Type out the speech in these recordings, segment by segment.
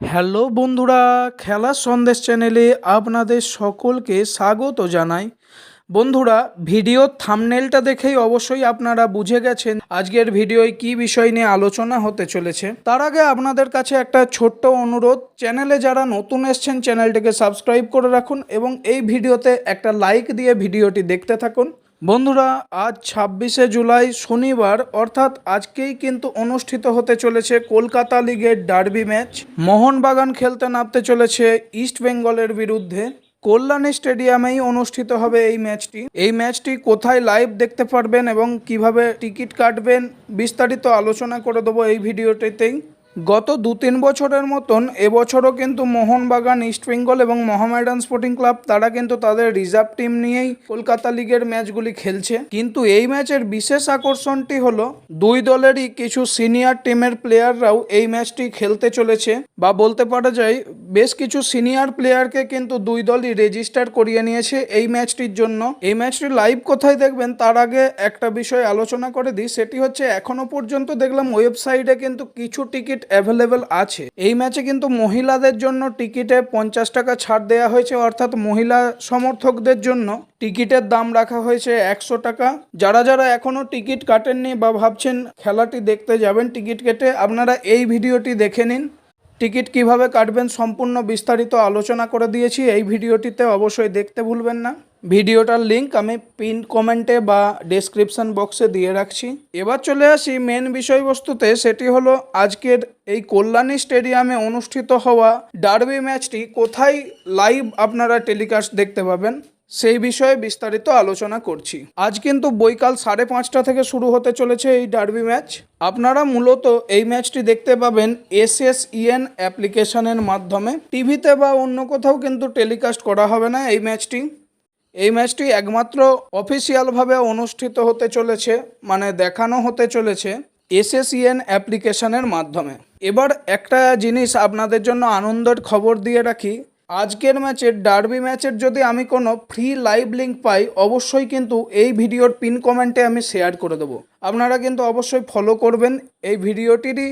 Hello বন্ধুরা খেলার সন্দেশ চ্যানেলে আপনাদের সকলকে স্বাগত জানাই। বন্ধুরা ভিডিওর থামনেলটা দেখেই অবশ্যই আপনারা বুঝে গেছেন আজকের ভিডিওয় কি বিষয় নিয়ে আলোচনা হতে চলেছে। তার আগে আপনাদের কাছে একটা ছোট্ট অনুরোধ, চ্যানেলে যারা নতুন এসছেন, চ্যানেলটিকে সাবস্ক্রাইব করে রাখুন এবং এই ভিডিওতে একটা লাইক দিয়ে ভিডিওটি দেখতে থাকুন। বন্ধুরা, আজ ছাব্বিশে জুলাই শনিবার, অর্থাৎ আজকেই কিন্তু অনুষ্ঠিত হতে চলেছে কলকাতা লিগের ডার্বি ম্যাচ। মোহনবাগান খেলতে নামতে চলেছে ইস্ট বেঙ্গলের বিরুদ্ধে। কল্যাণী স্টেডিয়ামেই অনুষ্ঠিত হবে এই ম্যাচটি। এই ম্যাচটি কোথায় লাইভ দেখতে পারবেন এবং কীভাবে টিকিট কাটবেন বিস্তারিত আলোচনা করে দেবো এই ভিডিওটিতেই। গত দু তিন বছরের মতন এবছরও কিন্তু মোহনবাগান, ইস্ট বেঙ্গল এবং মোহামেডান স্পোর্টিং ক্লাব তারা কিন্তু তাদের রিজার্ভ টিম নিয়েই কলকাতা লিগের ম্যাচগুলি খেলছে। কিন্তু এই ম্যাচের বিশেষ আকর্ষণটি হলো দুই দলেরই কিছু সিনিয়র টিমের প্লেয়াররাও এই ম্যাচটি খেলতে চলেছে বা বলতে পারা যায় বেশ কিছু সিনিয়র প্লেয়ারকে কিন্তু দুই দলই রেজিস্টার করিয়ে নিয়েছে এই ম্যাচটির জন্য। এই ম্যাচটি লাইভ কোথায় দেখবেন তার আগে একটা বিষয় আলোচনা করে দিই, সেটি হচ্ছে এখনও পর্যন্ত দেখলাম ওয়েবসাইটে কিন্তু কিছু টিকিট অ্যাভেলেবেল আছে। এই ম্যাচে কিন্তু মহিলাদের জন্য টিকিটে পঞ্চাশ টাকা ছাড় দেওয়া হয়েছে, অর্থাৎ মহিলা সমর্থকদের জন্য টিকিটের দাম রাখা হয়েছে একশো টাকা। যারা যারা এখনও টিকিট কাটেননি বা ভাবছেন খেলাটি দেখতে যাবেন টিকিট কেটে আপনারা এই ভিডিওটি দেখে নিন। টিকিট কীভাবে কাটবেন সম্পূর্ণ বিস্তারিত আলোচনা করে দিয়েছি, এই ভিডিওটিতে অবশ্যই দেখতে ভুলবেন না। ভিডিওটার লিঙ্ক আমি পিন কমেন্টে বা ডেসক্রিপশন বক্সে দিয়ে রাখছি। এবার চলে আসি মেন বিষয়বস্তুতে, সেটি হলো আজকের এই কল্যাণী স্টেডিয়ামে অনুষ্ঠিত হওয়া ডার্বি ম্যাচটি কোথায় লাইভ আপনারা টেলিকাস্ট দেখতে পাবেন, সেই বিষয়ে বিস্তারিত আলোচনা করছি। আজ কিন্তু বৈকাল সাড়ে পাঁচটা থেকে শুরু হতে চলেছে এই ডার্বি ম্যাচ আপনারা মূলত এই ম্যাচটি দেখতে পাবেন এস এস ইএন অ্যাপ্লিকেশনের মাধ্যমে। টিভিতে বা অন্য কোথাও কিন্তু টেলিকাস্ট করা হবে না এই ম্যাচটি এই ম্যাচটি একমাত্র অফিসিয়ালভাবে অনুষ্ঠিত হতে চলেছে মানে দেখানো হতে চলেছে এসএসইএন অ্যাপ্লিকেশনের মাধ্যমে। এবার একটা জিনিস আপনাদের জন্য আনন্দের খবর দিয়ে রাখি, আজকের ম্যাচের ডার্বি ম্যাচের যদি আমি কোনো ফ্রি লাইভ লিঙ্ক পাই, অবশ্যই কিন্তু এই ভিডিওর পিন কমেন্টে আমি শেয়ার করে দেবো। আপনারা কিন্তু অবশ্যই ফলো করবেন, এই ভিডিওটিরই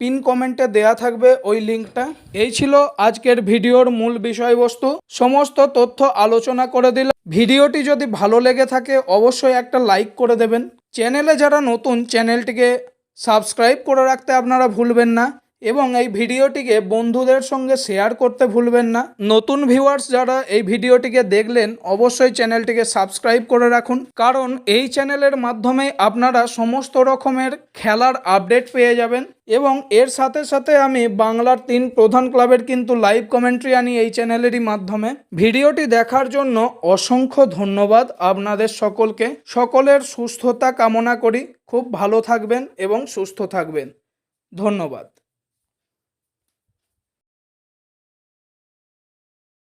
পিন কমেন্টে দেয়া থাকবে ওই লিঙ্কটা এই ছিল আজকের ভিডিওর মূল বিষয়বস্তু। সমস্ত তথ্য আলোচনা করে দিলাম। ভিডিওটি যদি ভালো লেগে থাকে, অবশ্যই একটা লাইক করে দেবেন। চ্যানেলে যারা নতুন চ্যানেলটিকে সাবস্ক্রাইব করে রাখতে আপনারা ভুলবেন না। এবং এই ভিডিওটিকে বন্ধুদের সঙ্গে শেয়ার করতে ভুলবেন না। নতুন ভিউয়ার্স যারা এই ভিডিওটিকে দেখলেন, অবশ্যই চ্যানেলটিকে সাবস্ক্রাইব করে রাখুন। কারণ এই চ্যানেলের মাধ্যমে আপনারা সমস্ত রকমের খেলার আপডেট পেয়ে যাবেন এবং এর সাথে সাথে আমি বাংলার তিন প্রধান ক্লাবের কিন্তু লাইভ কমেন্ট্রি আনি এই চ্যানেলেরই মাধ্যমে। ভিডিওটি দেখার জন্য অসংখ্য ধন্যবাদ আপনাদের সকলকে। সকলের সুস্থতা কামনা করি। খুব ভালো থাকবেন এবং সুস্থ থাকবেন। ধন্যবাদ।